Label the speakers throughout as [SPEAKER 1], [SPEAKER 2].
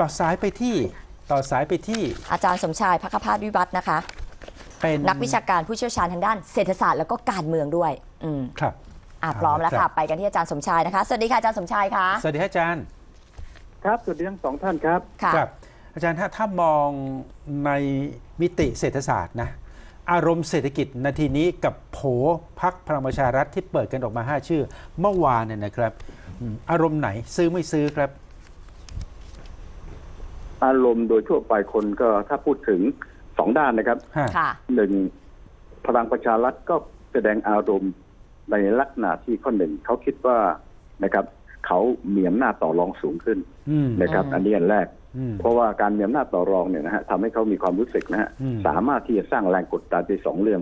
[SPEAKER 1] ต่อสายไปที่ต่อสายไปที่
[SPEAKER 2] อาจารย์สมชายพักพาสวิวัฒน์นะคะ
[SPEAKER 1] เป็น
[SPEAKER 2] นักวิชาการผู้เชี่ยวชาญทางด้านเศรษฐศาสตร์แล้วก็การเมืองด้วย อืม
[SPEAKER 1] ครับ
[SPEAKER 2] อะพร้อมแล้ว
[SPEAKER 1] ครั
[SPEAKER 2] ค่ะ
[SPEAKER 1] บ
[SPEAKER 2] ไปกันที่อาจารย์สมชายนะคะ สวัสดีค่ะอาจารย์สมชายคะ
[SPEAKER 1] สวัสดีครับอาจารย์
[SPEAKER 3] ครับสวัสดีทั้งสองท่านครับ
[SPEAKER 2] ค่ะ
[SPEAKER 1] ครับ อาจารย์ถ้าถ้ามองในมิติเศรษฐศาสตร์นะอารมณ์เศรษฐกิจนาทีนี้กับโผพักพลังประชารัฐที่เปิดกันออกมา 5 ชื่อ เมื่อวานเนี่ยนะครับอืมอารมณ์ไหนซื้อไม่ซื้อครับ
[SPEAKER 3] อารมณ์โดยทั่วไปคนก็ถ้าพูดถึงสองด้านนะครับ
[SPEAKER 1] ฮะ
[SPEAKER 2] ค่ะ
[SPEAKER 3] หนึ่งพลังประชารัฐก็แสดงอารมณ์ในลักษณะที่ข้อหนึ่งเขาคิดว่านะครับเขามีอำนาจต่อรองสูงขึ้น
[SPEAKER 1] อืม
[SPEAKER 3] นะครับ
[SPEAKER 2] อืม
[SPEAKER 3] อันนี้อันแรก
[SPEAKER 1] อืม
[SPEAKER 3] เพราะว่าการมีอำนาจต่อรองเนี่ยนะฮะทำให้เขามีความรู้สึกนะฮะ
[SPEAKER 1] อืม
[SPEAKER 3] สามารถที่จะสร้างแรงกดดันไปสองเรื่อง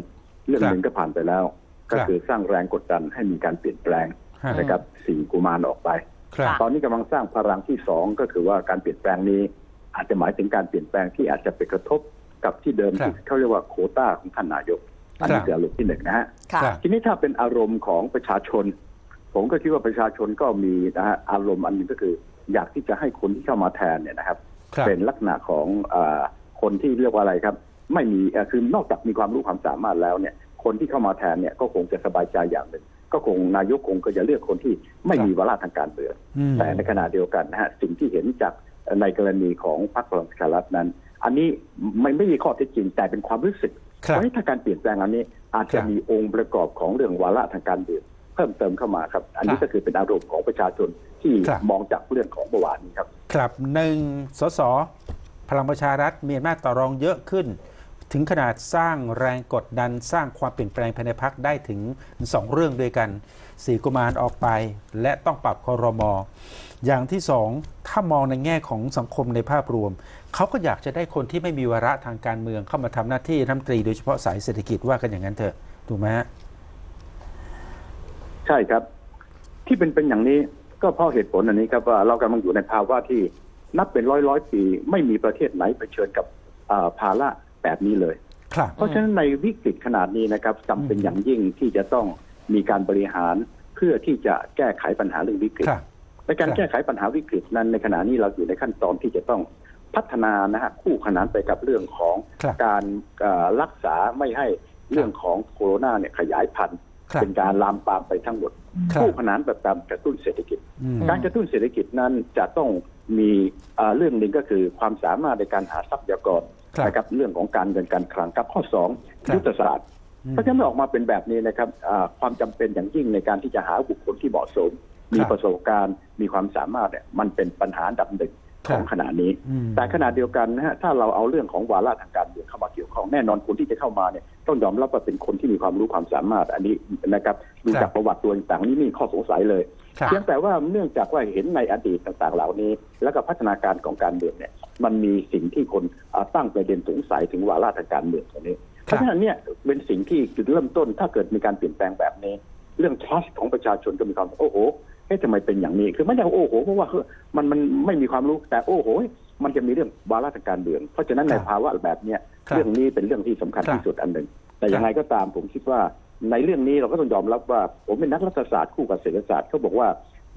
[SPEAKER 3] เรื่อง
[SPEAKER 1] ครับ
[SPEAKER 3] หนึ่งก็ผ่านไปแล้ว ก็
[SPEAKER 1] ครับ
[SPEAKER 3] คือสร้างแรงกดดันให้มีการเปลี่ยนแปลง
[SPEAKER 1] ฮะ
[SPEAKER 3] นะครับสิ่งกุมารออกไป
[SPEAKER 1] ครับ
[SPEAKER 2] ค่ะ
[SPEAKER 3] ตอนนี้กำลังสร้างพลังที่สองก็คือว่าการเปลี่ยนแปลงนี้ อาจจะหมายถึงการเปลี่ยนแปลงที่อาจจะไปกระทบกับที่เดิม
[SPEAKER 1] ครับ
[SPEAKER 3] ที่เขาเรียกว่าโควต้าของท่านนายกอันนี้
[SPEAKER 1] ครับ
[SPEAKER 3] คืออารมณ์ที่หนึ่งนะฮะ
[SPEAKER 2] ค่ะ
[SPEAKER 1] ครับ
[SPEAKER 3] ทีนี้ถ้าเป็นอารมณ์ของประชาชน ผมก็คิดว่าประชาชนก็มีนะฮะอารมณ์อันหนึงก็คือ อยากที่จะให้คนที่เข้ามาแทนเนี่ยนะครับ
[SPEAKER 1] ครับ
[SPEAKER 3] เป็นลักษณะของอาคนที่เรียกว่าอะไรครับ ไม่มีเอ่อคือนอกจากมีความรู้ความสามารถแล้วเนี่ย คนที่เข้ามาแทนเนี่ยก็คงจะสบายใจอย่างหนึ่งก็คงนายกคงก็จะเลือกคนที่ไม่มีวาระทางการเมือง
[SPEAKER 1] อืม
[SPEAKER 3] แต่ในขณะเดียวกันนะฮะสิ่งที่เห็นจาก ในกรณีของพรรคพลังประชารัฐนั้น อันนี้ไม่ไม่มีข้อเท็จจริงแต่เป็นความรู้สึก
[SPEAKER 1] ครับ
[SPEAKER 3] เพราะฉะนั้นถ้าการเปลี่ยนแปลงอันนี้ อาจ
[SPEAKER 1] ครั
[SPEAKER 3] จะ
[SPEAKER 1] บ
[SPEAKER 3] มีองค์ประกอบของเรื่องวาระทางการเมืองเพิ่มเติมเข้ามาครับ อันนี้
[SPEAKER 1] ครับ
[SPEAKER 3] ก็คือเป็นอารมณ์ของประชาชนที่
[SPEAKER 1] ครับ
[SPEAKER 3] มองจากเรื่องของเมื่อวานนี้ครับ
[SPEAKER 1] ครับหนึ่งสสพลังประชารัฐมีอำนาจต่อรองเยอะขึ้น ถึงขนาดสร้างแรงกดดันสร้างความเปลี่ยนแปลงภายในพักได้ถึง 2 เรื่องด้วยกัน สีกุมารออกไป และต้องปรับคอรมออย่างที่สองถ้ามองในแง่ของสังคมในภาพรวม เขาก็อยากจะได้คนที่ไม่มีวาระทางการเมืองเข้ามาทำหน้าที่รัฐมนตรีโดยเฉพาะสายเศรษฐกิจว่ากันอย่างนั้นเถอะถูกไหมฮะ
[SPEAKER 3] ใช่ครับ ที่เป็นเป็นอย่างนี้ก็เพราะเหตุผลอันนี้ครับว่าเรากำลังอยู่ในภาวะที่นับเป็นร้อยร้อยปี ไม่มีประเทศไหนเผชิญกับอ่าภาระแบบนี้เลย
[SPEAKER 1] ครับ
[SPEAKER 3] เพราะฉะนั้นในวิกฤตขนาดนี้นะครับจำเป็น
[SPEAKER 1] อืม
[SPEAKER 3] อย่างยิ่งที่จะต้อง มีการบริหารเพื่อที่จะแก้ไขปัญหาเรื่องวิกฤต
[SPEAKER 1] ครับ
[SPEAKER 3] ในการ
[SPEAKER 1] ครับ
[SPEAKER 3] แก้ไขปัญหาวิกฤตนั้นในขณะนี้เราอยู่ในขั้นตอนที่จะต้องพัฒนานะฮะคู่ขนานไปกับเรื่องของ
[SPEAKER 1] ครับ
[SPEAKER 3] การเอ่อรักษาไม่ให้เรื่องของโคโรนาเนี่ยขยายพันธุ์
[SPEAKER 1] ครับ
[SPEAKER 3] เป็นการลามปามไปทั้งหมด
[SPEAKER 1] ครับ
[SPEAKER 3] คู่ขนานแบบการกระตุ้นเศรษฐกิจ
[SPEAKER 1] อืม
[SPEAKER 3] การกระตุ้นเศรษฐกิจนั้นจะต้องมีเอ่อเรื่องหนึ่งก็คือความสามารถในการหาทรัพยากร
[SPEAKER 1] ครับ
[SPEAKER 3] นะครับเรื่องของการเงินการคลังกับข้อสอง
[SPEAKER 1] ครับ
[SPEAKER 3] ยุทธศาสตร์
[SPEAKER 1] อืม
[SPEAKER 3] เพราะฉะนั้นเมื่อออกมาเป็นแบบนี้นะครับอ่าความจำเป็นอย่างยิ่งในการที่จะหาบุคคลที่เหมาะสม มี
[SPEAKER 1] ครับ
[SPEAKER 3] ประสบการณ์มีความสามารถเนี่ยมันเป็นปัญหาอันดับหนึ่ง
[SPEAKER 1] ค
[SPEAKER 3] ข
[SPEAKER 1] รับ
[SPEAKER 3] องขณะนี้
[SPEAKER 1] อืม
[SPEAKER 3] แต่ขณะเดียวกันนะฮะถ้าเราเอาเรื่องของวาระทางการเมืองเข้ามาเกี่ยวข้องแน่นอนคนที่จะเข้ามาเนี่ยต้องยอมรับว่าเป็นคนที่มีความรู้ความสามารถอันนี้นะครับดู
[SPEAKER 1] ครั
[SPEAKER 3] จา
[SPEAKER 1] บ
[SPEAKER 3] กประวัติตัวต่างๆนี่ไมมีข้อสงสัยเลย
[SPEAKER 1] ครับ
[SPEAKER 3] เพียงแต่ว่าเนื่องจากว่าเห็นในอดีตต่างๆเหล่านี้ แล้วก็พัฒนาการของการเมืองเนี่ยมันมีสิ่งที่คนอ่าตั้งประเด็นสงสัยถึงวาระทางการเมืองตรงนี้ เพราะฉะนั้นเนี่ยเป็นสิ่งที่จุดเริ่มต้น ถ้าเกิดมีการเปลี่ยนแปลงแบบนี้ เรื่อง trust ของประชาชนก็มีความโอ้โหเอ๊ะทำไมเป็นอย่างนี้ คือไม่ใช่ว่าโอ้โห เพราะว่าเฮ้ยมันมันไม่มีความรู้แต่โอ้โห มันจะมีเรื่องวาระทางการเมือง เพราะฉะนั้นใน
[SPEAKER 1] ครับ
[SPEAKER 3] ภาวะแบบเนี้ย
[SPEAKER 1] ครับ
[SPEAKER 3] เรื่องนี้เป็นเรื่องที่สำคัญ
[SPEAKER 1] ครับ
[SPEAKER 3] ที่สุดอันหนึ่ง แต่
[SPEAKER 1] ครับ
[SPEAKER 3] ยังไงก็ตามผมคิดว่าในเรื่องนี้เราก็ต้องยอมรับว่าผมเป็นนักรัฐศาสตร์คู่กับเศรษฐศาสตร์เขาบอกว่า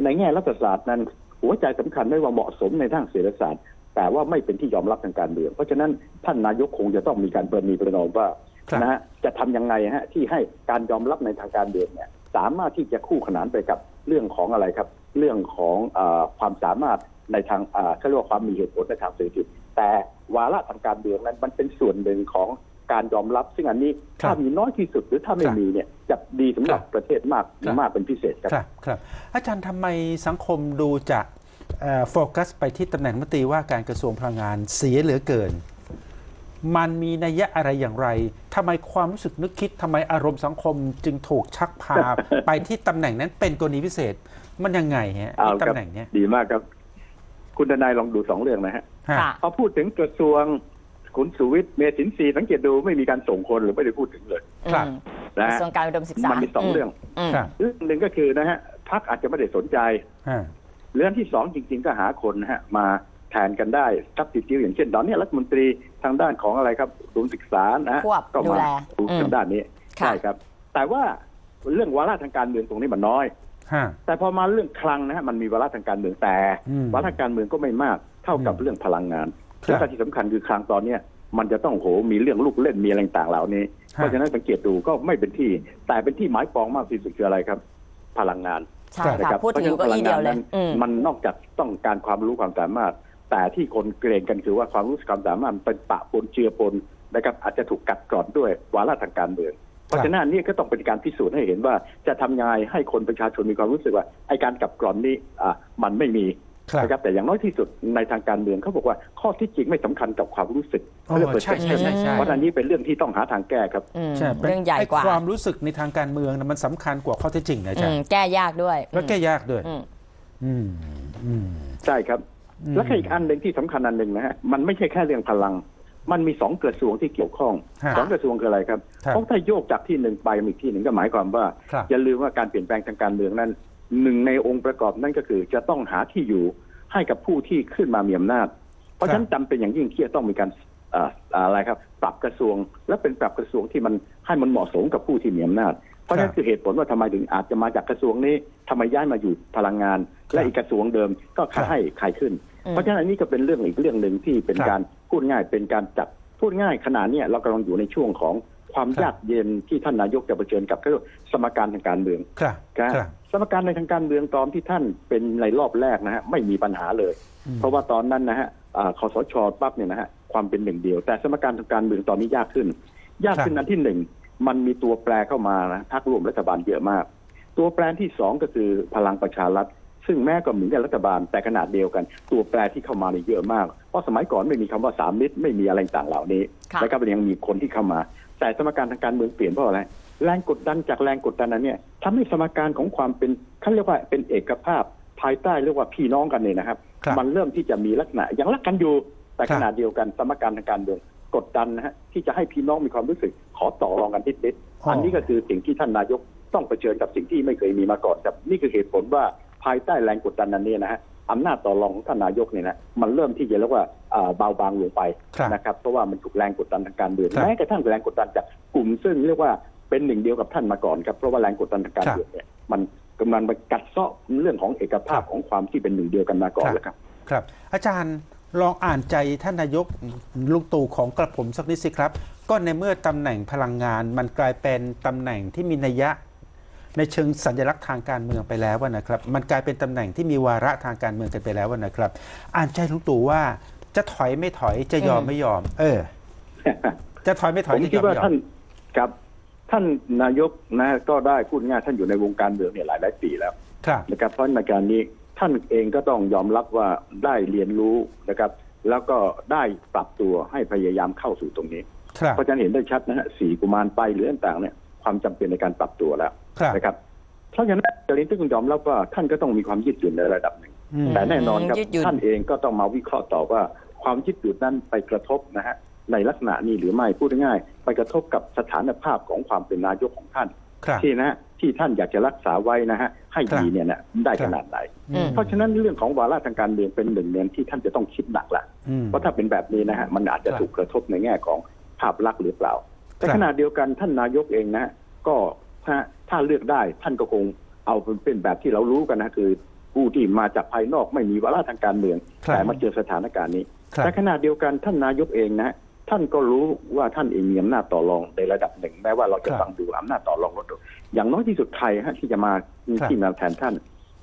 [SPEAKER 3] ในแง่รัฐศาสตร์นั้น หัวใจสำคัญไม่ว่าเหมาะสมในทางเศรษฐศาสตร์ แต่ว่าไม่เป็นที่ยอมรับทางการเมือง เพราะฉะนั้นท่านนายกคงจะต้องมีการประนีประนอมว่า
[SPEAKER 1] ครับ
[SPEAKER 3] นะฮะจะทำยังไงฮะที่ให้การยอมรับในทางการเมืองเนี่ยสามารถที่จะคู่ขนานไปกับเรื่องของอะไรครับ เรื่องของเออความสามารถในทางเอ่อเขาเรียกว่าความมีเหตุผลในทางเศรษฐกิจแต่วาระทางการเมืองนั้นมันเป็นส่วนหนึ่งของการยอมรับ ซึ่งอันนี้
[SPEAKER 1] ครับ
[SPEAKER 3] ถ้ามีน้อยที่สุดหรือถ้าไม่
[SPEAKER 1] ครับ
[SPEAKER 3] มีเนี่ยจะดีสำหรับ
[SPEAKER 1] ครับ
[SPEAKER 3] ประเทศมาก
[SPEAKER 1] ครับ
[SPEAKER 3] มากเป็นพิเศษครับ
[SPEAKER 1] ครับครับอาจารย์ทำไมสังคมดูจะเอ่อ โฟกัสไปที่ตำแหน่งรัฐมนตรีว่าการกระทรวงพลังงานเสียเหลือเกิน มันมีนัยยะอะไรอย่างไรทำไมความรู้สึกนึกคิดทำไมอารมณ์สังคมจึงถูกชักพาไปที่ตำแหน่งนั้นเป็นกรณีพิเศษ มันยังไงฮะ
[SPEAKER 3] เอา
[SPEAKER 1] ไอ้
[SPEAKER 3] ครับ
[SPEAKER 1] ตำแหน่งเนี้ย
[SPEAKER 3] ดีมากครับ คุณทนายลองดูสองเรื่องนะฮะ
[SPEAKER 1] ฮะ
[SPEAKER 2] ค่ะ
[SPEAKER 3] พอพูดถึงกระทรวงขุนสุวิทย์เมถินทรีย์สังเกตดูไม่มีการส่งคนหรือไม่ได้พูดถึงเลย
[SPEAKER 1] ครับ
[SPEAKER 2] อืม
[SPEAKER 3] นะ
[SPEAKER 2] ก
[SPEAKER 3] ฮะ
[SPEAKER 2] ระทรวงการอุดมศึกษา
[SPEAKER 3] มันมีสองเรื่อง
[SPEAKER 2] อืม
[SPEAKER 1] ครับ
[SPEAKER 3] เรื่องหนึ่งก็คือนะฮะพักอาจจะไม่ได้สนใจ
[SPEAKER 1] ฮะ
[SPEAKER 3] เรื่องที่สองจริง ๆ ก็หาคนนะฮะมาแทนกันได้ทับติจิวอย่างเช่นตอนนี้รัฐมนตรีทางด้านของอะไรครับอุดมศึกษานะฮะ
[SPEAKER 2] ควบ
[SPEAKER 3] ก็
[SPEAKER 2] ดู
[SPEAKER 3] มา
[SPEAKER 2] แล
[SPEAKER 3] ดู
[SPEAKER 2] อืม
[SPEAKER 3] ทางด้านนี้
[SPEAKER 2] ค่ะ
[SPEAKER 3] ใช่ครับ แต่ว่าเรื่องวาระทางการเมืองตรงนี้มันน้อย
[SPEAKER 1] ฮะ
[SPEAKER 3] แต่พอมาเรื่องคลังนะฮะมันมีวาระทางการเมืองแต่
[SPEAKER 1] อืม
[SPEAKER 3] วาระทางการเมืองก็ไม่มากเท่ากับ
[SPEAKER 1] อืม
[SPEAKER 3] เรื่องพลังงาน
[SPEAKER 1] ครับ
[SPEAKER 3] และก็ที่สำคัญคือคลังตอนเนี้ยมันจะต้องโหมีเรื่องลูกเล่นมีอะไรต่างๆเหล่านี้เพราะฉะนั้นสังเกตดูก็ไม่เป็นที่ แต่เป็นที่หมายปองมากที่สุดคืออะไรครับ พลังงาน
[SPEAKER 2] ใช่
[SPEAKER 3] นะ
[SPEAKER 2] ค่ะ
[SPEAKER 3] รับ
[SPEAKER 2] พูดถึง
[SPEAKER 3] พ
[SPEAKER 2] เก็
[SPEAKER 3] ราะฉะ
[SPEAKER 2] อีเดียวเลย
[SPEAKER 3] พงงานนั้น
[SPEAKER 2] อืม
[SPEAKER 3] มันนอกจากต้องการความรู้ความสามารถ แต่ที่คนเกรงกันคือว่าความรู้ความสามารถมันเป็นปะปนเจือปนนะครับอาจจะถูกกัดกร่อนด้วยวาระทางการเมืองเพราะฉะนั้นอันนี่ก็ต้องเป็นการพิสูจน์ให้เห็นว่าจะทำยังไงให้คนประชาชนมีความรู้สึกว่าไอการกัดกร่อนนี้อะมันไม่มี
[SPEAKER 1] ครับ
[SPEAKER 3] นะครับแต่อย่างน้อยที่สุดในทางการเมืองเขาบอกว่าข้อที่จริงไม่สำคัญกับความรู้สึก
[SPEAKER 1] โอ้
[SPEAKER 3] เขาเรียก
[SPEAKER 1] ใช่ใช่ใช่ใช่
[SPEAKER 3] เพราะฉะนั้นอันนี้เป็นเรื่องที่ต้องหาทางแก้ครับ
[SPEAKER 2] อืม
[SPEAKER 1] ใช่ป็น
[SPEAKER 2] เรื่องใหญ่
[SPEAKER 1] ไอ้
[SPEAKER 2] กว่า
[SPEAKER 1] ความรู้สึกในทางการเมืองนะมันสำคัญกว่าข้อเท็จจริงนะ
[SPEAKER 2] อื
[SPEAKER 1] จ๊ะ
[SPEAKER 2] มแก้ยากด้วย
[SPEAKER 1] แล้วแก้ยากด้วย
[SPEAKER 2] อืม
[SPEAKER 1] อืมอืม
[SPEAKER 3] ใช่ครับ
[SPEAKER 1] อืม
[SPEAKER 3] แล้วก็อีกอันหนึ่งที่สำคัญอันหนึ่งนะฮะมันไม่ใช่แค่เรื่องพลัง มันมีสองกระทรวงที่เกี่ยวข้อง
[SPEAKER 1] ฮะ
[SPEAKER 3] สองกระทรวงคืออะไรครับ
[SPEAKER 1] ครับ
[SPEAKER 3] เพราะถ้าโยกจากที่หนึ่งไปอีกที่หนึ่งก็หมายความว่า
[SPEAKER 1] ครับ
[SPEAKER 3] อย่าลืมว่าการเปลี่ยนแปลงทางการเมืองนั้น หนึ่งในองค์ประกอบนั่นก็คือ จะต้องหาที่อยู่ให้กับผู้ที่ขึ้นมามีอำนาจ เพราะฉะนั้นจำเป็นอย่างยิ่งที่จะต้องมีการอ่าอะไรครับ ปรับกระทรวง และเป็นปรับกระทรวงที่มันให้มันเหมาะสมกับผู้ที่มีอำนาจ เพราะฉะนั้นคือเหตุผลว่าทำไมถึงอาจจะมาจากกระทรวงนี้ทำไมย้ายมาอยู่พลังงาน และอีกกระทรวงเดิมก็
[SPEAKER 1] ครับ
[SPEAKER 3] ให้ใครขึ้น
[SPEAKER 2] อืม
[SPEAKER 3] เพราะฉะนั้นอันนี้ก็เป็นเรื่องอีกเรื่องหนึ่งที่เป็น
[SPEAKER 1] ครับ
[SPEAKER 3] การพูดง่ายเป็นการจัดพูดง่ายขนาดนี้ยเรากำลังอยู่ในช่วงของความ
[SPEAKER 1] ครับ
[SPEAKER 3] ยากเย็นที่ท่านนายกจะเผชิญกับก็เรียกว่าสมการทางการเมือง
[SPEAKER 1] ครับ
[SPEAKER 3] นะครับ สมการในทางการเมืองตอนที่ท่านเป็นในรอบแรกนะฮะไม่มีปัญหาเลย
[SPEAKER 1] อืม
[SPEAKER 3] เพราะว่าตอนนั้นนะฮะอ่าคอสชปั๊บเนี่ยนะฮะความเป็นหนึ่งเดียว แต่สมการทางการเมืองตอนนี้ยากขึ้น ยากขึ้น
[SPEAKER 1] ครับ
[SPEAKER 3] อันที่หนึ่งมันมีตัวแปรเข้ามานะพรรคร่วมรัฐบาลเยอะมาก ตัวแปรที่สองก็คือพลังประชารัฐ ซึ่งแม้ก็เหมือนกับรัฐบาลแต่ขนาดเดียวกัน ตัวแปรที่เข้ามาเนี่ยเยอะมาก เพราะสมัยก่อนไม่มีคำว่าสามมิตรไม่มีอะไรต่างเหล่านี้
[SPEAKER 2] ค่ะ
[SPEAKER 3] แล้วก็ยังมีคนที่เข้ามา แต่สมการทางการเมืองเปลี่ยนเพราะอะไรแรงกดดันจากแรงกดดันนั้นเนี่ยทำให้สมการของความเป็นเขาเรียกว่าเป็นเอกภาพ ภายใต้เรียกว่าพี่น้องกันเนี่ยนะครับ
[SPEAKER 1] ครับ
[SPEAKER 3] มันเริ่มที่จะมีลักษณะยังรักกันอยู่แต่
[SPEAKER 1] ครั
[SPEAKER 3] ข
[SPEAKER 1] บ
[SPEAKER 3] นาดเดียวกันสมการทางการเมืองกดดันนะฮะที่จะให้พี่น้องมีความรู้สึกขอต่อรองกันนิดๆอันนี้ก็คือสิ่งที่ท่านนายกต้องเผชิญกับสิ่งที่ไม่เคยมีมาก่อนครับ นี่คือเหตุผลว่า ภายใต้แรงกดดันนั้นเนี่ยนะฮะอำนาจต่อรองของท่านนายกเนี่ยนะมันเริ่มที่จะเรียกว่าอ่าเบาบางลงไป
[SPEAKER 1] ครับ
[SPEAKER 3] นะครับเพราะว่ามันถูกแรงกดดันทางการเมือง
[SPEAKER 1] ครับ
[SPEAKER 3] แม้กระทั่งแรงกดดันจากกลุ่มซึ่งเรียกว่าเป็นหนึ่งเดียวกับท่านมาก่อนครับเพราะว่าแรงกดดันทางการ
[SPEAKER 1] ครับ
[SPEAKER 3] เมืองเนี่ยมันกำลังไปกัดเซาะเรื่องของเอกภาพของความที่เป็นหนึ่งเดียวกันมาก่อนแล้วครับ
[SPEAKER 1] ครับ อาจารย์ลองอ่านใจท่านนายกลุงตู่ของกระผมสักนิดสิครับ ก็ในเมื่อตำแหน่งพลังงานมันกลายเป็นตำแหน่งที่มีนัยยะ ในเชิงสัญลักษณ์ทางการเมืองไปแล้วนะครับ มันกลายเป็นตำแหน่งที่มีวาระทางการเมืองกันไปแล้วนะครับ อ่านใจลุงตู่ว่าจะถอยไม่ถอยจะยอม
[SPEAKER 2] อืม
[SPEAKER 1] ไม่ยอม เออ จะถอยไม่ถ
[SPEAKER 3] ผ
[SPEAKER 1] อย
[SPEAKER 3] ม
[SPEAKER 1] จะย
[SPEAKER 3] คิด
[SPEAKER 1] อม
[SPEAKER 3] ว่า
[SPEAKER 1] ไม่ยอ
[SPEAKER 3] ท่ามนกับท่านนายกนะก็ได้พูดง่ายท่านอยู่ในวงการเมืองเนี่ยหลายหลายปีแล้ว
[SPEAKER 1] ครับ
[SPEAKER 3] นะครับเพราะในการนี้ท่านเองก็ต้องยอมรับว่าได้เรียนรู้นะครับ แล้วก็ได้ปรับตัวให้พยายามเข้าสู่ตรงนี้
[SPEAKER 1] ครับ
[SPEAKER 3] เพราะฉะนั้นเห็นได้ชัดนะฮะสีกุมารไปหรือต่างๆเนี่ยความจำเป็นในการปรับตัวแล้ว
[SPEAKER 1] ครับ
[SPEAKER 3] นะครับเพราะฉะนั้นจริงๆต้องยอมรับว่าท่านก็ต้องมีความยืดหยุ่นในระดับหนึ่ง
[SPEAKER 1] อืม
[SPEAKER 3] แต่แน่นอนครับ
[SPEAKER 2] ยืดหยุ่น
[SPEAKER 3] ท่านเองก็ต้องมาวิเคราะห์ต่อว่าความยืดหยุ่นนั้นไปกระทบนะฮะในลักษณะนี้หรือไม่พูดง่ายๆไปกระทบกับสถานภาพของความเป็นนายกของท่าน
[SPEAKER 1] ครับ
[SPEAKER 3] ที่นะฮะที่ท่านอยากจะรักษาไว้นะฮะให้
[SPEAKER 1] ครับ
[SPEAKER 3] ดีเนี่ยนะได้
[SPEAKER 1] ครั
[SPEAKER 3] ข
[SPEAKER 1] บ
[SPEAKER 3] นาดไหน
[SPEAKER 1] อืม
[SPEAKER 3] เพราะฉะนั้นเรื่องของวาระทางการเมืองเป็นหนึ่งเรื่องที่ท่านจะต้องคิดหนักละ
[SPEAKER 1] อืม
[SPEAKER 3] เพราะถ้าเป็นแบบนี้นะฮะมันอาจจะ
[SPEAKER 1] ครับ
[SPEAKER 3] ถูกกระทบในแง่ของภาพลักษณ์หรือเปล่า แต่
[SPEAKER 1] ครับ
[SPEAKER 3] ขณะเดียวกันท่านนายกเองนะฮะก็ ถ้าถ้าเลือกได้ท่านก็คงเอาเป็นแบบที่เรารู้กันนะคือ ผู้ที่มาจากภายนอกไม่มีวาระทางการเมือง
[SPEAKER 1] ครับ
[SPEAKER 3] แต่มาเจอสถานการณ์นี้
[SPEAKER 1] ครับ
[SPEAKER 3] แต่ขณะเดียวกันท่านนายกเองนะฮะท่านก็รู้ว่าท่านเองมีอำนาจต่อรองในระดับหนึ่ง แม้ว่าเราจะ
[SPEAKER 1] ครับ
[SPEAKER 3] ฟังดูอำนาจต่อรองลดลงอย่างน้อยที่สุดใครฮะที่จะมา
[SPEAKER 1] ครับ
[SPEAKER 3] ที่มาแทนท่าน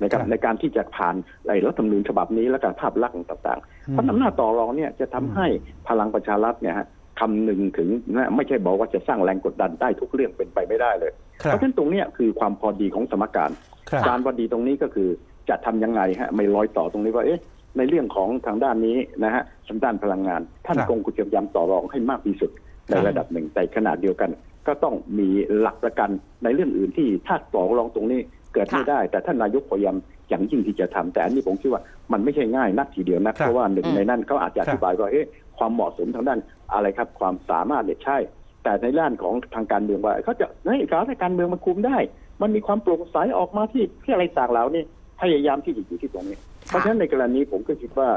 [SPEAKER 3] นะครับ
[SPEAKER 1] ครับ
[SPEAKER 3] ในการที่จะผ่านในรัฐธรรมนูญฉบับนี้และการภาพลักษณ์ต่างๆเพราะอำนาจต่อรองเนี่ยจะทำให้พลังประชารัฐเนี่ยฮะคำหนึ่งถึงนะไม่ใช่บอกว่าจะสร้างแรงกดดันได้ทุกเรื่องเป็นไปไม่ได้เลย
[SPEAKER 1] ครั
[SPEAKER 3] เพ
[SPEAKER 1] บ
[SPEAKER 3] ราะฉะนั้นตรงเนี้ยคือความพอดีของสมการ
[SPEAKER 1] ครับ
[SPEAKER 3] การพอดีตรงนี้ก็คือจะทำยังไงฮะไม่ลอยต่อตรงนี้ว่าเอ๊ะในเรื่องของทางด้านนี้นะฮะทางด้านพลังงาน ท่าน
[SPEAKER 1] ครับ
[SPEAKER 3] คงพยายามต่อรองให้มากที่สุดใน
[SPEAKER 1] ครับ
[SPEAKER 3] ระดับหนึ่งแต่ขนาดเดียวกัน ก็ต้องมีหลักประกันในเรื่องอื่นที่ถ้าต่อรองตรงนี้เกิดไม่
[SPEAKER 2] ค่ะ
[SPEAKER 3] ได้ แต่ท่านนายกพยายามอย่างยิ่งที่จะทำแต่อันนี้ผมคิดว่ามันไม่ใช่ง่ายนักทีเดียวนะครับเพราะว่าหนึ่ง
[SPEAKER 2] อืม
[SPEAKER 3] ในนั้นเขาอาจจะอธิบายว่าเอ๊ะความเหมาะสมทางด้านอะไรครับ ความสามารถเนี่ยใช่ แต่ในด้านของทางการเมืองว่าเขาจะเฮ้ยการการเมืองมันคุมได้ มันมีความโปร่งใสออกมาที่ที่อะไรต่างเหล่านี้พยายามที่จะอยู่ที่ตรงนี้ เพราะฉะนั้นในกรณีผมก็คิดว่า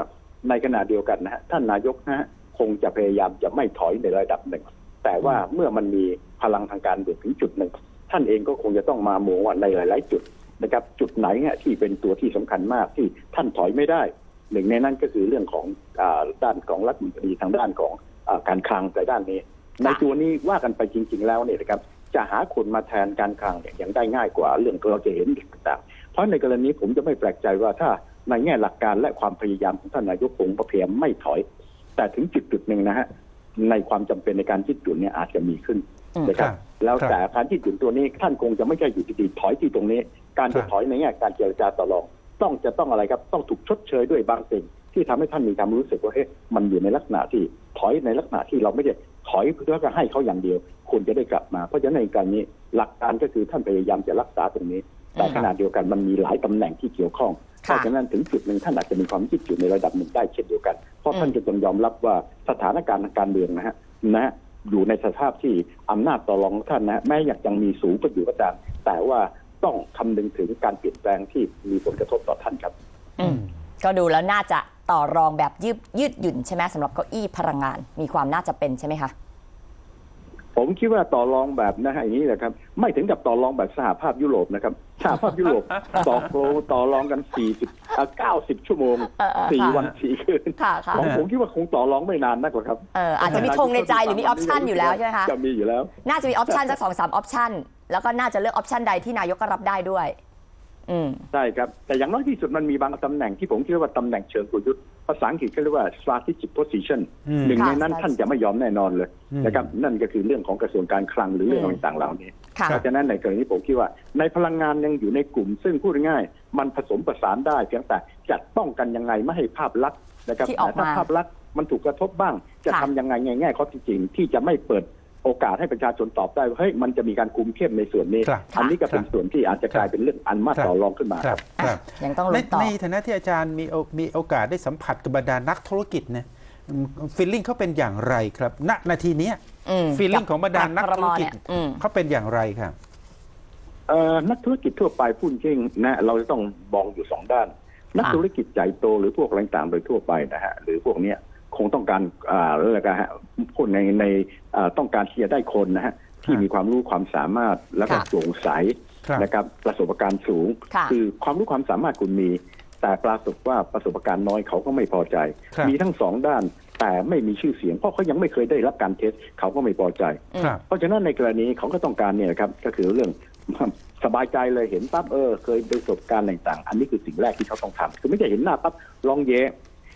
[SPEAKER 3] ในขณะเดียวกันนะฮะท่านนายกนะฮะคงจะพยายามจะไม่ถอยในระดับหนึ่ง แต่ว่าเมื่อมันมีพลังทางการเมืองถึงจุดหนึ่ง ท่านเองก็คงจะต้องมามองว่าในหลาย ๆ จุดนะครับจุดไหนเนี่ยที่เป็นตัวที่สำคัญมากที่ท่านถอยไม่ได้ หนึ่งในนั้นก็คือเรื่องของอาด้านของรัฐมนตรีทางด้านของอาการคลังในด้านนี้ ในตัวนี้ว่ากันไปจริง ๆ แล้วเนี่ยนะครับจะหาคนมาแทนการคลังเนี่ยยังได้ง่ายกว่าเรื่องเราจะเห็นต่างๆ เพราะในกรณีผมจะไม่แปลกใจว่าถ้าในแง่หลักการและความพยายามของท่านนายกคงพยายามไม่ถอย แต่ถึงจุดจุดๆหนึ่งนะฮะในความจำเป็นในการยืดหยุ่นเนี่ยอาจจะมีขึ้น
[SPEAKER 2] อืม
[SPEAKER 3] นะครับ
[SPEAKER 1] ครับ
[SPEAKER 3] แล้ว
[SPEAKER 1] ครับ
[SPEAKER 3] แต่การยืดหยุ่นตัวนี้ท่านคงจะไม่ใช่อยู่ดีๆถอยที่ตรงนี้ การ
[SPEAKER 1] ครั
[SPEAKER 3] จะ
[SPEAKER 1] บ
[SPEAKER 3] ถอยในแง่การเจรจาต่อรอง ต้องจะต้องอะไรครับต้องถูกชดเชยด้วยบางสิ่งที่ทำให้ท่านมีความรู้สึกว่าเฮ้ยมันอยู่ในลักษณะที่ถอยในลักษณะที่เราไม่ได้ถ อยเพื่อจะให้เขาอย่างเดียวควรจะได้กลับมา เพราะฉะนั้นในการนี้หลักการก็คือท่านพยายามจะรักษาตรงนี้ แต่ขณะเดียวกันมันมีหลายตำแหน่งที่เกี่ยวข้องเพ
[SPEAKER 2] ค่ะ
[SPEAKER 3] ราะฉะนั้นถึงจุดหนึ่งท่านอาจจะมีความยืดหยุ่นในระดับหนึ่งได้เช่นเดียวกัน เพราะท่านจะต้องยอมรับว่าสถานการณ์ทางการเมืองนะฮะนะฮะอยู่ในสภาพที่อำนาจต่อรองของท่านนะฮะแม้อยากยังมีสูงก็อยู่ก็ตามแต่ว่าต้องคำนึงถึงการเปลี่ยนแปลงที่มีผลกระทบต่อท่านครับ
[SPEAKER 2] อืม ก็ดูแล้วน่าจะ ต่อรองแบบยืดยืดหยุ่นใช่ไหมสำหรับเก้าอี้พลังงาน มีความน่าจะเป็นใช่ไหมคะ
[SPEAKER 3] ผมคิดว่าต่อรองแบบนะฮะอย่างนี้นะครับ ไม่ถึงกับต่อรองแบบสหภาพยุโรปนะครับสหภาพยุโรปต่อโปรต่อรองกัน40อะ90 ชั่วโมง
[SPEAKER 2] เออเออ
[SPEAKER 3] สี่
[SPEAKER 2] ค่ะ
[SPEAKER 3] วันสี่คืน
[SPEAKER 2] ค่ะค่ะ
[SPEAKER 3] ของผมคิดว่าคงต่อรองไม่นานนักหรอกครับ
[SPEAKER 2] เอออาจจะมีธงในใจหรือมีออปชันอยู่แล้วใช่ไหมคะ
[SPEAKER 3] จะมีอยู่แล้ว
[SPEAKER 2] น่าจะมีออปชันสักสองสามออปชันแล้วก็น่าจะเลือกออปชันใดที่นายกก็รับได้ด้วยอืม
[SPEAKER 3] ใช่ครับ แต่อย่างน้อยที่สุดมันมีบางตำแหน่งที่ผมคิดว่าตำแหน่งเชิงกลยุทธ์ภาษาอังกฤษเขาเรียกว่า strategic position
[SPEAKER 1] อืม
[SPEAKER 3] หนึ่งใน
[SPEAKER 2] ค่ะ
[SPEAKER 3] นั้นท่านจะไม่ยอมแน่นอนเลย
[SPEAKER 1] อืม
[SPEAKER 3] นะครับนั่นก็คือเรื่องของกระทรวงการคลังหรือเรื่อง
[SPEAKER 2] อืม
[SPEAKER 3] ต่างๆเหล่านี้
[SPEAKER 2] ค่ะ
[SPEAKER 3] เพราะฉะนั้นในกรณีผมคิดว่า ในพลังงานยังอยู่ในกลุ่ม ซึ่งพูดง่ายๆมันผสมประสานได้เพียงแต่จะป้องกันยังไงไม่ให้ภาพลักษณ์นะครับ
[SPEAKER 2] ที่ออก
[SPEAKER 3] แต่ถ้า
[SPEAKER 2] มา
[SPEAKER 3] ภาพลักษณ์มันถูกกระทบบ้าง จะ
[SPEAKER 2] ค่ะ
[SPEAKER 3] ทำยังไงในแง่ข้อที่จริงที่จะไม่เปิด โอกาสให้ประชาชนตอบได้ว่าเฮ้ยมันจะมีการคุมเข้มในส่วนนี้
[SPEAKER 1] ครับ
[SPEAKER 3] อันนี้ก็เป็น
[SPEAKER 1] ครับ
[SPEAKER 3] ส่วนที่อาจจะกลายเป็นเรื่องอันมาต่อรองขึ้นมา
[SPEAKER 1] ครับครับ
[SPEAKER 2] ยังต้อง
[SPEAKER 1] ใน
[SPEAKER 2] ลุ้นต่อ
[SPEAKER 1] ในฐานะที่อาจารย์มีโอมีโอกาสได้สัมผัสกับบรรดานักธุรกิจเนี่ยฟีลลิ่งเขาเป็นอย่างไรครับ ณนาทีเนี้ย
[SPEAKER 2] อืม
[SPEAKER 1] ฟีลลิ่งของบรรดานักธุรกิจ
[SPEAKER 2] บคมเนี่ยอืม
[SPEAKER 1] เขาเป็นอย่างไรครับ
[SPEAKER 3] เอ่อนักธุรกิจทั่วไปพูดจริงนะเราจะต้องมองอยู่สองด้าน นักธุรกิจใหญ่โตหรือพวกอะไรต่างๆโดยทั่วไปนะฮะหรือพวกเนี้ย คงต้องการอ่าอะไรกันฮะพูดในในอ่าต้องการที่จะได้คนนะฮะที่มีความรู้ความสามารถแล้วก็
[SPEAKER 2] ค่ะ
[SPEAKER 3] โปร่งใส
[SPEAKER 1] ครับ
[SPEAKER 3] นะครับประสบการณ์สูง
[SPEAKER 2] ค่ะ
[SPEAKER 3] อความรู้ความสามารถคุณมี แต่ปรากฏว่าประสบการณ์น้อยเขาก็ไม่พอใจ
[SPEAKER 1] ครับ
[SPEAKER 3] มีทั้งสองด้านแต่ไม่มีชื่อเสียง เพราะเขายังไม่เคยได้รับการเทสเขาก็ไม่พอใจ
[SPEAKER 1] ครับ
[SPEAKER 3] เพราะฉะนั้นในกรณีเขาก็ต้องการเนี่ยนะครับก็คือเรื่องสบายใจเลยเห็นปั๊บเออ เคยประสบการณ์ต่างๆ อันนี้คือสิ่งแรกที่เขาต้องทำคือไม่ใช่เห็นหน้าปั๊บลองเยะ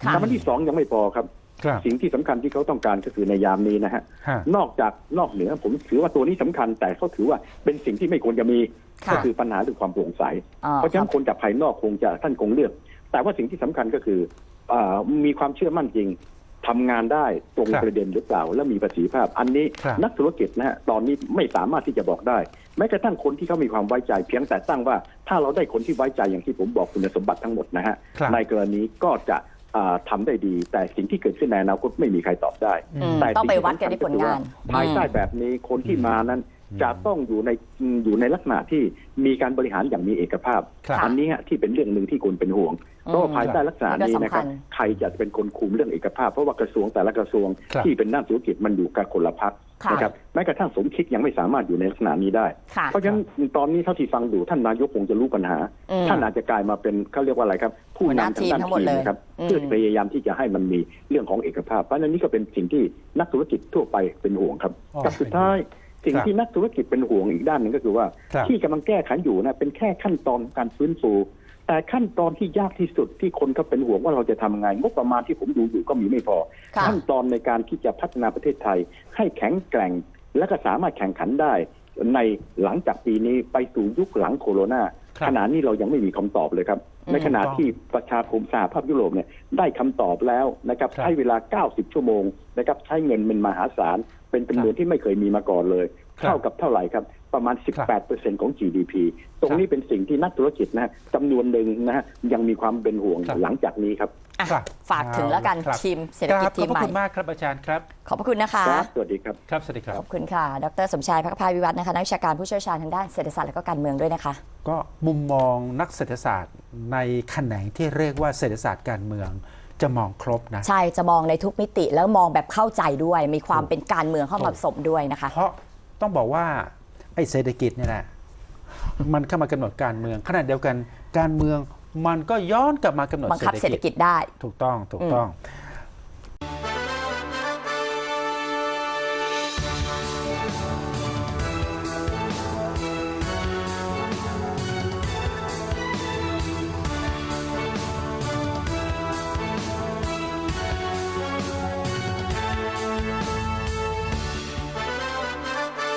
[SPEAKER 2] ค่ะ
[SPEAKER 3] แต่มันที่สองยังไม่พอครับ
[SPEAKER 1] ครับ
[SPEAKER 3] สิ่งที่สำคัญที่เขาต้องการก็คือในยามนี้นะฮะ
[SPEAKER 1] ฮะ
[SPEAKER 3] นอกจากนอกเหนือผมถือว่าตัวนี้สำคัญ แต่เขาถือว่าเป็นสิ่งที่ไม่ควรจะมี
[SPEAKER 2] ค่ะ
[SPEAKER 3] ก็คือปัญหาเรื่องความโปร่งใส
[SPEAKER 2] อ่
[SPEAKER 3] เพราะฉะนั้นคนจากภายนอกคงจะท่านคงเลือก แต่ว่าสิ่งที่สำคัญก็คืออามีความเชื่อมั่นจริงทำงานได้ตรง
[SPEAKER 1] ครับ
[SPEAKER 3] ประเด็นหรือเปล่า และมีประสิทธิภาพ อันนี้
[SPEAKER 1] ครับ
[SPEAKER 3] นักธุรกิจนะฮะตอนนี้ไม่สามารถที่จะบอกได้ แม้กระทั่งคนที่เขามีความไว้ใจ เพียงแต่ตั้งว่า ถ้าเราได้คนที่ไว้ใจอย่างที่ผมบอกคุณสมบัติทั้งหมดนะฮะ
[SPEAKER 1] ครับ
[SPEAKER 3] ในกรณีก็จะอ่า ทำาได้ดี แต่สิ่งที่เกิดขึ้นในอนาคตไม่มีใครตอบได้
[SPEAKER 1] อื
[SPEAKER 2] อื
[SPEAKER 1] ม
[SPEAKER 2] ม
[SPEAKER 3] แต่
[SPEAKER 2] ต้องไปวัดกันที่ผลงาน
[SPEAKER 3] ภายใต้แบบนี้คนที่มานั้นจะต้องอยู่ในอยู่ในลักษณะที่มีการบริหารอย่างมีเอกภาพ
[SPEAKER 1] ครับ
[SPEAKER 3] อันนี้ฮะที่เป็นเรื่องหนึ่งที่ควรเป็นห่วง เพราะว่าภายใต้ลักษณะนี้นะครับ
[SPEAKER 2] นี่ก็สำคัญ
[SPEAKER 3] ใครจะเป็นคนคุมเรื่องเอกภาพ เพราะว่ากระทรวงแต่ละกระทรวง
[SPEAKER 1] ครับ
[SPEAKER 3] ที่เป็นด้านธุรกิจมันอยู่กับคนละพัก
[SPEAKER 2] ค่ะ
[SPEAKER 3] นะครับแม้กระทั่งสมคิดยังไม่สามารถอยู่ในลักษณะนี้ได้
[SPEAKER 2] ค่ะ
[SPEAKER 3] เพราะฉะนั้นตอนนี้เท่าที่ฟังดูท่านนายกคงจะรู้ปัญหา
[SPEAKER 2] อืม
[SPEAKER 3] ท่านอาจจะกลายมาเป็นเขาเรียกว่าอะไรครับ ผู้
[SPEAKER 2] หัวหน้านำ
[SPEAKER 3] ทางด้าน
[SPEAKER 2] ทีมทั้งหมด
[SPEAKER 3] ทีม
[SPEAKER 2] เลย
[SPEAKER 3] นะครับ
[SPEAKER 2] อืม
[SPEAKER 3] เพื่อพยายามที่จะให้มันมีเรื่องของเอกภาพ เพราะฉะนั้นนี่ก็เป็นสิ่งที่นักธุรกิจทั่วไปเป็นห่วงครับ
[SPEAKER 1] อ๋อ
[SPEAKER 3] กับสุดท้าย สิ่ง
[SPEAKER 1] ครับ
[SPEAKER 3] ที่นักธุรกิจเป็นห่วงอีกด้านหนึ่งก็คือว่า
[SPEAKER 1] ครับ
[SPEAKER 3] ที่กำลังแก้ไขอยู่นะเป็นแค่ขั้นตอนของการฟื้นฟูแต่ขั้นตอนที่ยากที่สุดที่คนก็เป็นห่วงว่าเราจะทำไงงบประมาณที่ผมดูอยู่ก็มีไม่พอ
[SPEAKER 2] ค่ะ
[SPEAKER 3] ขั้นตอนในการที่จะพัฒนาประเทศไทย ให้แข็งแกร่งและก็สามารถแข่งขันได้ ในหลังจากปีนี้ไปสู่ยุคหลังโควิด
[SPEAKER 1] ครับ
[SPEAKER 3] ขณะนี้เรายังไม่มีคำตอบเลยครับ
[SPEAKER 2] อืม
[SPEAKER 3] ในขณะที่ประชาคมสหภาพยุโรปเนี่ยได้คำตอบแล้วนะครับ
[SPEAKER 1] ครับ
[SPEAKER 3] ใช้เวลา 90 ชั่วโมงนะครับใช้เงินเป็นมหาศาลเป็นจำนวนที่ไม่เคยมีมาก่อนเลย
[SPEAKER 1] ครับ
[SPEAKER 3] เท่ากับเท่าไหร่ครับ ประมาณ 18%ของ GDP ตรงนี้เป็นสิ่งที่นักธุรกิจนะฮะจำนวนหนึ่งนะฮะยังมีความเป็นห่วง
[SPEAKER 1] ครับ
[SPEAKER 3] หลังจากนี้ครับ
[SPEAKER 2] อะ
[SPEAKER 1] ครับ
[SPEAKER 2] ฝากถึงแล้วกัน
[SPEAKER 1] ครับ
[SPEAKER 2] ทีมเศรษฐ
[SPEAKER 1] ค
[SPEAKER 2] กิจ
[SPEAKER 1] รับข
[SPEAKER 2] ที
[SPEAKER 1] อบ
[SPEAKER 2] ม
[SPEAKER 1] พระ
[SPEAKER 2] ใหม่
[SPEAKER 1] คุณมากครับอาจารย์ครับ
[SPEAKER 2] ขอบพระคุณนะคะ
[SPEAKER 3] ครับ สวัสดีครับ
[SPEAKER 1] ครับ สวัสดีครั
[SPEAKER 2] ข
[SPEAKER 1] บ
[SPEAKER 2] อบคุณค่ะ ดรสมชายพักพายวิวัฒน์นะคะ นักวิชาการผู้เชี่ยวชาญทางด้านเศรษฐศาสตร์และก็การเมืองด้วยนะคะ
[SPEAKER 1] ก็มุมมองนักเศรษฐศาสตร์ในแขนงที่เรียกว่าเศรษฐศาสตร์การเมืองจะมองครบนะ
[SPEAKER 2] ใช่ จะมองในทุกมิติแล้วมองแบบเข้าใจด้วย มีความเป็นการเมืองเข้ามาผสมด้วยนะคะ
[SPEAKER 1] เพราะต้องบอกว่า ไอ้เศรษฐกิจเนี่ยแหละมันเข้ามากำหนดการเมืองขณะเดียวกันการเมืองมันก็ย้อนกลับมากำหนด
[SPEAKER 2] บังคับเศรษฐกิจได้
[SPEAKER 1] ถูกต้องถูกต้อง